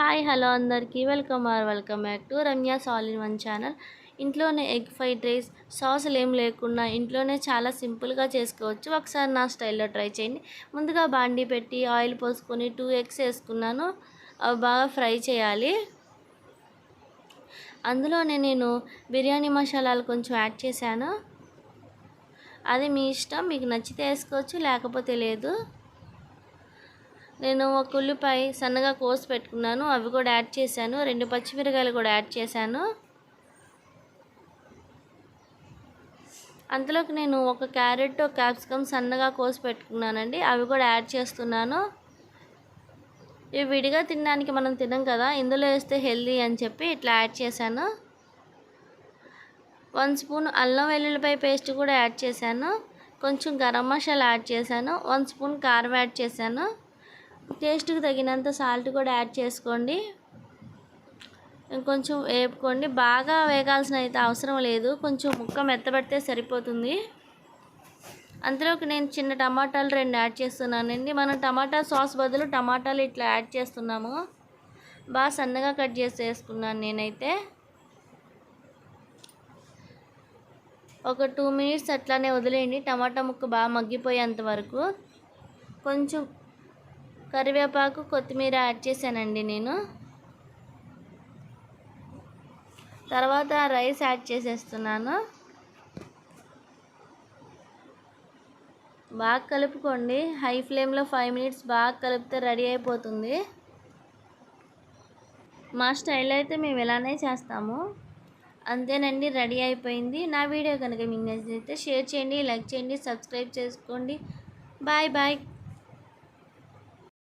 Hi hello అందరికీ. Welcome or welcome back to Ramya all in one channel ఇంట్లోనే egg fried rice సాసులు ఏం లేకుండా ఇంట్లోనే చాలా సింపుల్గా చేసుకోవచ్చు. ఒకసారి నా స్టైల్లో ట్రై చేయండి. ముందుగా బాండీ పెట్టి ఆయిల్ పోసుకొని టూ ఎగ్స్ వేసుకున్నాను. అవి బాగా ఫ్రై చేయాలి. అందులోనే నేను బిర్యానీ మసాలాలు కొంచెం యాడ్ చేశాను. అది మీ ఇష్టం మీకు నచ్చితే వేసుకోవచ్చు లేకపోతే లేదు. నేను ఒక ఉల్లిపాయ సన్నగా కోసి పెట్టుకున్నాను. అవి కూడా యాడ్ చేశాను. రెండు పచ్చిమిరకాయలు కూడా యాడ్ చేశాను. అంతలోకి నేను ఒక క్యారెట్ క్యాప్సికమ్ సన్నగా కోసి పెట్టుకున్నానండి. అవి కూడా యాడ్ చేస్తున్నాను. ఇవి విడిగా తినడానికి మనం తినం కదా. ఇందులో వేస్తే హెల్దీ అని చెప్పి ఇట్లా యాడ్ చేశాను. వన్ స్పూన్ అల్లం వెల్లుల్లిపాయ పేస్ట్ కూడా యాడ్ చేశాను. కొంచెం గరం మసాలా యాడ్ చేశాను. వన్ స్పూన్ కారం యాడ్ చేశాను. టేస్ట్కి తగినంత సాల్ట్ కూడా యాడ్ చేసుకోండి. ఇంకొంచెం వేపుకోండి. బాగా వేగాల్సిన అయితే అవసరం లేదు. కొంచెం ముక్క మెత్తబెడితే సరిపోతుంది. అందులోకి నేను చిన్న టమాటాలు రెండు యాడ్ చేస్తున్నానండి. మనం టమాటా సాస్ బదులు టమాటాలు ఇట్లా యాడ్ చేస్తున్నాము. బాగా సన్నగా కట్ చేసి వేసుకున్నాను నేనైతే. ఒక టూ మినిట్స్ అట్లానే వదిలేయండి. టమాటా ముక్క బాగా మగ్గిపోయేంత వరకు. కొంచెం కరివేపాకు కొత్తిమీర యాడ్ చేశానండి నేను. తర్వాత రైస్ యాడ్ చేసేస్తున్నాను. బాగా కలుపుకోండి. హై ఫ్లేమ్లో ఫైవ్ మినిట్స్ బాగా కలిపితే రెడీ అయిపోతుంది. మా స్టైల్ అయితే మేము ఇలానే చేస్తాము. అంతేనండి రెడీ అయిపోయింది. నా వీడియో కనుక మీకు నచ్చితే షేర్ చేయండి లైక్ చేయండి సబ్స్క్రైబ్ చేసుకోండి. Bye bye.